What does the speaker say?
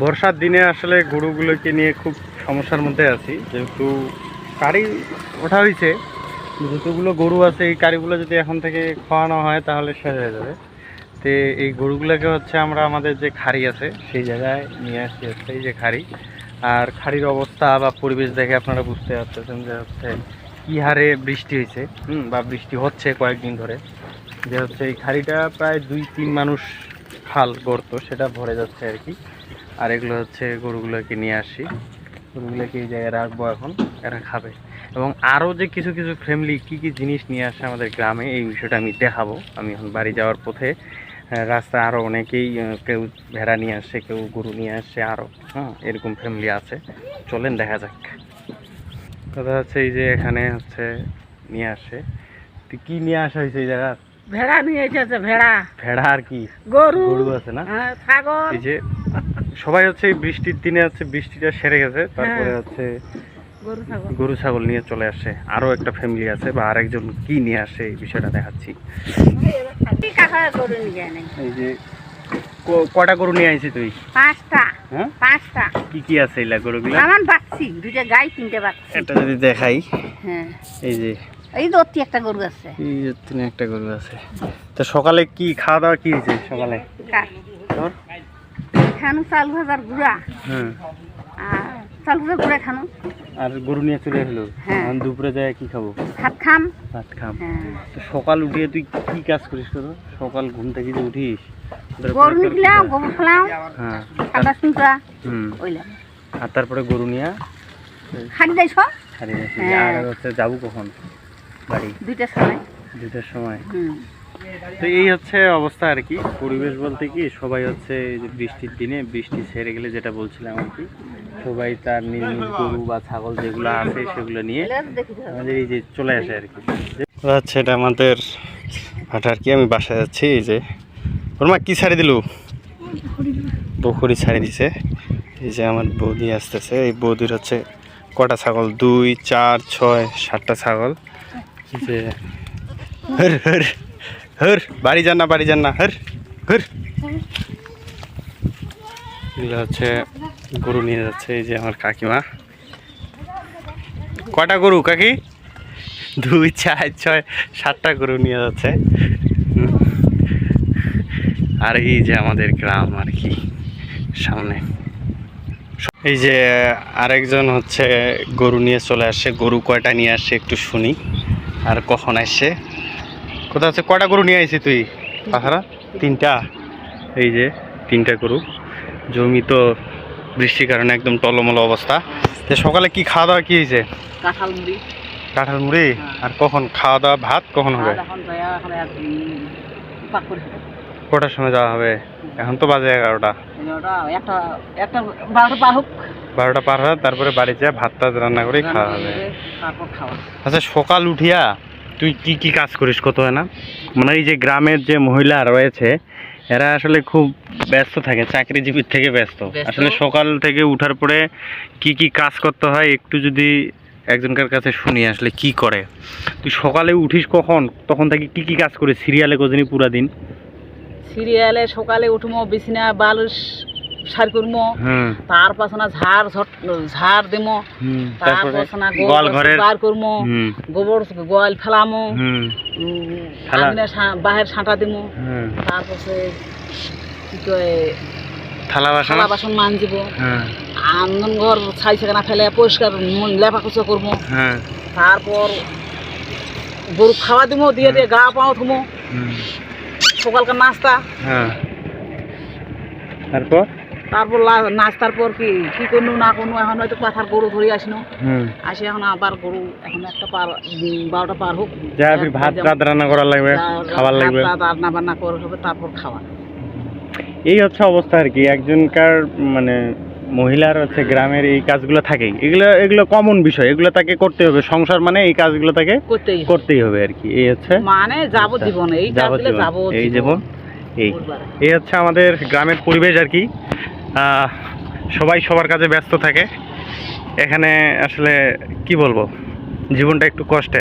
বর্ষার দিনে আসলে গরুগুলোকে নিয়ে খুব সমস্যার মধ্যে আছি। যেহেতু কারি ওঠা হয়েছে, যতগুলো গরু আছে, এই কারিগুলো যদি এখন থেকে খাওয়ানো হয় তাহলে শেষ হয়ে যাবে। তো এই গরুগুলোকে হচ্ছে আমরা আমাদের যে খাড়ি আছে, সেই জায়গায় নিয়ে আসছি হচ্ছে এই যে খাড়ি। আর খাড়ির অবস্থা বা পরিবেশ দেখে আপনারা বুঝতে পারতেছেন যে হচ্ছে কী হারে বৃষ্টি হয়েছে, হুম, বা বৃষ্টি হচ্ছে কয়েকদিন ধরে। যে হচ্ছে এই খাড়িটা প্রায় দুই তিন মানুষ খাল গর্ত সেটা ভরে যাচ্ছে আর কি। আর এগুলো হচ্ছে গরুগুলোকে নিয়ে আসি। গরুগুলোকে এই জায়গায় রাখব এখন এরা খাবে। এবং আরও যে কিছু কিছু ফ্যামিলি কী কী জিনিস নিয়ে আসে আমাদের গ্রামে এই বিষয়টা আমি দেখাবো। আমি এখন বাড়ি যাওয়ার পথে আহ, রাস্তায় আরও অনেকেই কেউ ভেড়া নিয়ে আসছে কেউ গরু নিয়ে আসছে আরও। হ্যাঁ এরকম ফ্যামিলি আছে। চলেন দেখা যাক। কথা হচ্ছে এই যে এখানে হচ্ছে নিয়ে আসে। তো কি নিয়ে আসা হয়েছে এই জায়গা ভেড়া নিয়ে এসেছে ভেড়া। ভেড়া আর কি? গরু। গরু আছে না? হ্যাঁ, ছাগল। এই যে সবাই হচ্ছে এই বৃষ্টির দিনে হচ্ছে বৃষ্টিটা সেরে গেছে তারপরে হ্যাঁ। হচ্ছে গরু ছাগল। নিয়ে চলে আসে। আরও একটা ফ্যামিলি আছে বা আরেকজন কি নিয়ে আসে এই বিষয়টা দেখাচ্ছি। এই যে কটা গরু নিয়ে আইছি তুই? পাঁচটা। হ্যাঁ? পাঁচটা। কি কি আছে এইলা গরুগুলা? আমার বাচ্চি দুইটা গাই তিনটে বাচ্চি। এটা যদি দেখাই। হ্যাঁ। এই যে। এই দত্তি একটা গরু আছে। এই তিনে একটা গরু আছে। তো সকালে কি খাওয়া দাওয়া কি হয়েছে সকালে? তোর? খানু চাল ভাজার গুড়া। হ্যাঁ। আর চাল ভাজার গুড়া খানু। আর গরু নিয়ে চলে এলো হ্যাঁ। দুপুরে যায় কি খাব? ভাত খাম। ভাত খাম। হ্যাঁ। তো সকাল উঠিয়ে তুই কি কাজ করিস কত সকাল ঘুম থেকে যে উঠিস তারপরে গরু নিকলাম গোবর খেলাম হ্যাঁ। হুম। ওইলাম আর তারপরে গরু নিয়ে? খালি যাইছ? হারিয়ে যাচ্ছি হ্যাঁ। আর হচ্ছে যাব কখন? বাড়ি? দুইটা সময়। দুইটার সময়। হুম। তো এই হচ্ছে অবস্থা আর কি। পরিবেশ বলতে কি, সবাই হচ্ছে বৃষ্টির দিনে বৃষ্টি ছেড়ে গেলে যেটা বলছিলাম আর কি, সবাই তার নিজ নিজ গরু বা ছাগল যেগুলো আছে সেগুলো নিয়ে। আমাদের এই যে চলে আসে আর কি। আচ্ছা এটা আমাদের হাট আর কি, আমি বাসায় যাচ্ছি, এই যে। ওর মা কি ছাড়ি দিলু? পুকুরি ছাড়ে দিছে। এই যে আমার বৌদি আসতেছে, এই বৌদির হচ্ছে কটা ছাগল? দুই, চার, ছয়, সাতটা ছাগল। যে, হর হর। হর, বাড়ি যান না, বাড়ি যান না, হর হর। এগুলো হচ্ছে গরু নিয়ে যাচ্ছে, এই যে আমার কাকিমা। কটা গরু কাকি? দুই, চার, ছয়, সাতটা গরু নিয়ে যাচ্ছে। আর এই যে আমাদের গ্রাম আর কি, সামনে। এই যে আরেকজন হচ্ছে গরু নিয়ে চলে আসে, গরু কয়টা নিয়ে আসছে একটু শুনি। আর কখন আসছে কোথা আছে কটা গরু নিয়ে আসছি তুই? পাখারা তিনটা। এই যে তিনটা গরু। জমি তো বৃষ্টির কারণে একদম টলমল অবস্থা। তো সকালে কি খাওয়া দাওয়া কি হয়েছে? কাঁঠাল মুড়ি কাঁঠাল মুড়ি আর কখন? খাওয়া দাওয়া ভাত কখন হবে। কটার সময় যাওয়া হবে? এখন তো বাজে এগারোটা। বারোটা পার হোক। বারোটা পার হয় তারপরে বাড়ি যা ভাত টাত রান্না করে খাওয়া হবে। আচ্ছা সকাল উঠিয়া তুই কি কি কাজ করিস কত হয় না? মানে এই যে গ্রামের যে মহিলা রয়েছে এরা আসলে খুব ব্যস্ত থাকে চাকরিজীবীর থেকে ব্যস্ত। আসলে সকাল থেকে উঠার পরে কি কি কাজ করতে হয় একটু যদি একজনকার কাছে শুনি আসলে কি করে। তুই সকালে উঠিস কখন? তখন থেকে কি কি কাজ করিস? সিরিয়ালে কজনই পুরা দিন? সিরিয়ালে সকালে উঠবো বিছনা বালুস সার করব তার পাছনা ঝাড় ঝাড় দেবো তার পাছনা গোয়াল বার করব গোবর গোয়াল ফেলামো বাহের সাঁটা দিমো তারপরে কি কয় থালা বাসন? থালা বাসন মানজিব আন্দন ঘর ছাই সেখানে ফেলে পরিষ্কার লেপা কুচো করব তারপর গরু খাওয়া দিমো দিয়ে দিয়ে গা পাও থুমো সকালকার নাস্তা। তারপর? তারপর নাস্তার পর কি কি করনু না করনু এখন হয়তো পাথার গরু ধরে আসিনো। আসি এখন আবার গরু এখন একটা পার বারোটা পার হোক। ভাত রাত রান্না করার লাগবে খাবার লাগবে। রান্না বান্না করে হবে তারপর খাওয়া। এই হচ্ছে অবস্থা আর কি একজনকার মানে মহিলার হচ্ছে গ্রামের এই কাজগুলো থাকেই। এগুলো এগুলো কমন বিষয় এগুলো তাকে করতে হবে। সংসার মানে এই কাজগুলো তাকে করতেই হবে। আর কি এই হচ্ছে মানে যাবজ্জীবন এই কাজ দিলে যাবজ্জীবন। যাবজ্জীবন এই জীবন এই এই হচ্ছে আমাদের গ্রামের পরিবেশ আর কি। সবাই সবার কাজে ব্যস্ত থাকে। এখানে আসলে কি বলব? জীবনটা একটু কষ্টে